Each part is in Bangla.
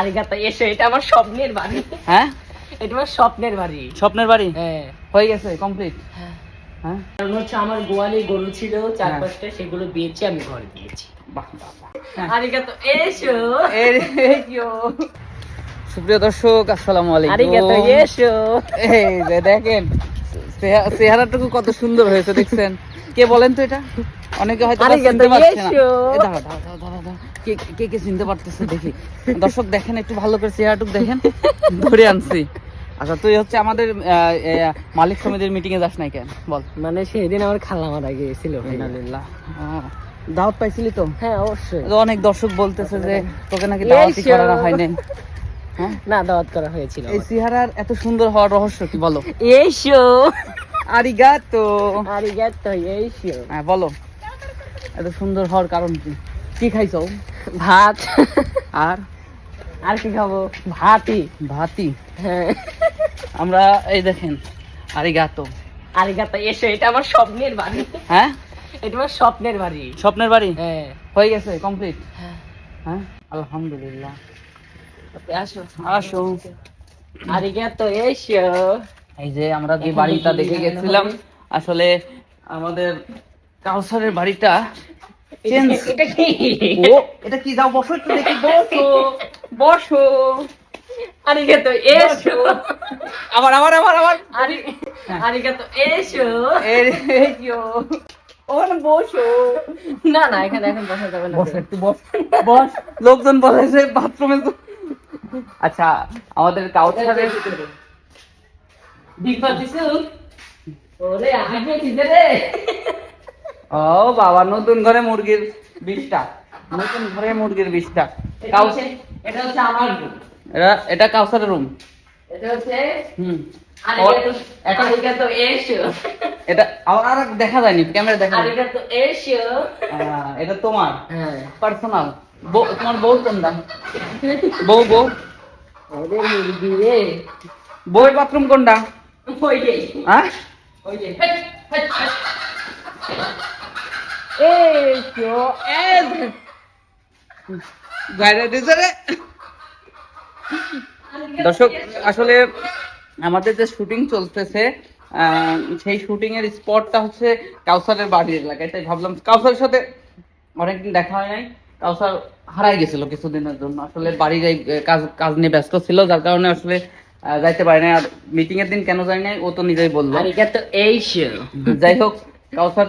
এসো এটা আমার স্বপ্নের বাড়ি। হ্যাঁ? এটা আমার স্বপ্নের বাড়ি। স্বপ্নের বাড়ি? হ্যাঁ। হয়ে গেছে কমপ্লিট হ্যাঁ। হ্যাঁ? কারণ হচ্ছে আমার গোয়ালে গরু ছিল চার। পাঁচটা সেগুলো বেচে আমি ঘরে দিয়েছি। হ্যাঁ। আরিগাতো এসো। সুপ্রিয় দর্শক আসসালামু আরিগাতো আলাইকুম এসো। এই যে দেখেন চেহারাটুকু কত সুন্দর হয়েছে দেখছেন? কে বলেন তো এটা? অনেকে হয়তো চিনতে পারছে না। কে কে কে চিনতে পারতেছে দেখি। দর্শক দেখেন একটু ভালো করে চেহারাটুকু দেখেন। ধরে আনছি। আচ্ছা তুই হচ্ছে আমাদের মালিক সমিতির মিটিং এ যাস নাই কেন? বল। মানে সেদিন আমার খালা মারা গিয়েছিল দাওয়াত পাইছিলি তো? হ্যাঁ অবশ্যই। অনেক দর্শক বলতেছে যে তোকে নাকি দাওয়াতই এসো। করা হয় নাই। না দাওয়াত করা হয়েছিল এই চেহারার এত সুন্দর হওয়ার রহস্য কি বলো? এসো আরিগাতো। আরিগাতো এসো হ্যাঁ বলো। এত সুন্দর হওয়ার কারণ কি? কি খাইছো? ভাত। আর? আর কি খাব? ভাতি ভাতি হ্যাঁ। আমরা এই দেখেন আরিগাতো। আরিগাতো এসো এটা আমার স্বপ্নের বাড়ি। হ্যাঁ? এটা আমার স্বপ্নের বাড়ি। স্বপ্নের বাড়ি? হ্যাঁ। হয়ে গেছে কমপ্লিট হ্যাঁ। হ্যাঁ? আলহামদুলিল্লাহ। আসো আসো আরিগাতো এসো। এই যে আমরা যে বাড়িটা দেখে গেছিলাম আসলে আমাদের কাউসারের বাড়িটা চেঞ্জ এটা কি? ও এটা কি? যাও বসো একটু দেখি। বসো বসো। আরিগাতো এসো। আবার আবার আবার আবার। আরি আরিগাতো এসো। ওখানে বসো। না না এখানে এখন বসা যাবে না। বস একটু বস। বস। লোকজন বলেছে বাথরুমে আচ্ছা আমাদের কাউসারের বিগ পাতিছো ওরে আগে কিসে রে? ও বাবা নতুন ঘরে মুরগির বিশটা নতুন ঘরে মুরগির বিশটা এটা হচ্ছে আমার room। এটা এটা কাউসারের রুম এটা হচ্ছে হুম। এটা- আর দেখা যায়নি ক্যামেরা দেখা এটা তোমার। হ্যাঁ। পার্সোনাল বউ তোমার বউ কোনটা? বউ বউ। বউয়ের বাথরুম কোনটা? হ্যাঁ? দর্শক আসলে আমাদের যে শুটিং চলতেছে আহ, সেই শুটিং এর স্পটটা হচ্ছে কাউসারের বাড়ির এলাকায় তাই ভাবলাম কাউসারের সাথে অনেকদিন দেখা হয় নাই। কাউসার হারাই গেছিল কিছুদিনের জন্য। আসলে বাড়ির এই কাজ কাজ নিয়ে ব্যস্ত ছিল যার কারণে আসলে যাইতে পারে নাই। আর মিটিং এর দিন কেন যায় নাই ও তো নিজেই বলল। যাই হোক কাউসার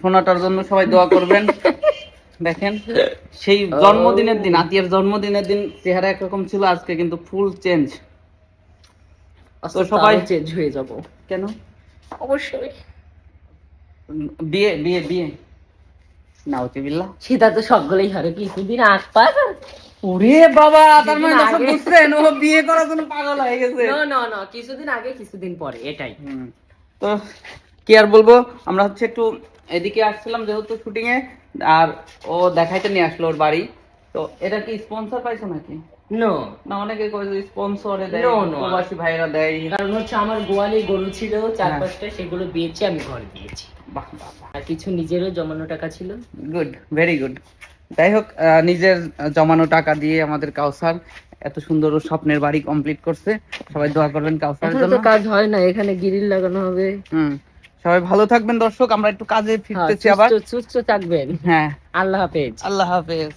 সোনাটার জন্য সবাই দোয়া করবেন। দেখেন সেই জন্মদিনের দিন আতিয়ার জন্মদিনের দিন চেহারা একরকম ছিল আজকে কিন্তু ফুল চেঞ্জ তো সবাই চেঞ্জ হয়ে যাব। কেন? অবশ্যই। বিয়ে বিয়ে বিয়ে। সেটা তো সকলেই হবে কিছুদিন আগ পার ওরে বাবা তার মানে বুঝছেন ও বিয়ে করার জন্য পাগল হয়ে গেছে। না না না কিছুদিন আগে কিছুদিন পরে এটাই। হুম। তো কি আর বলব আমরা হচ্ছে একটু এদিকে আসছিলাম যেহেতু শুটিং এ আর ও দেখাইতে নিয়ে আসলো ওর বাড়ি। তো এটা কি স্পন্সর পাইছো নাকি? নো না অনেকে কয় যে স্পন্সরে দেয়. প্রবাসী ভাইরা দেয়। কারণ হচ্ছে আমার গোয়ালে গরু ছিল চার হ্যাঁ। পাঁচটা সেগুলো বেচে আমি ঘরে দিয়েছি। বাহ আর কিছু নিজেরও জমানো টাকা ছিল। গুড ভেরি গুড যাই হোক নিজের জমানো টাকা দিয়ে আমাদের কাউসার এত সুন্দর ও স্বপ্নের বাড়ি কমপ্লিট করছে। সবাই দোয়া করবেন কাউসারের জন্য। কাজ হয় না এখানে গিরিল লাগানো হবে। হুম সবাই ভালো থাকবেন দর্শক আমরা একটু কাজে হ্যাঁ, ফিরতেছি আবার। সুস্থ থাকবেন। হ্যাঁ। আল্লাহ হাফেজ। আল্লাহ হাফেজ।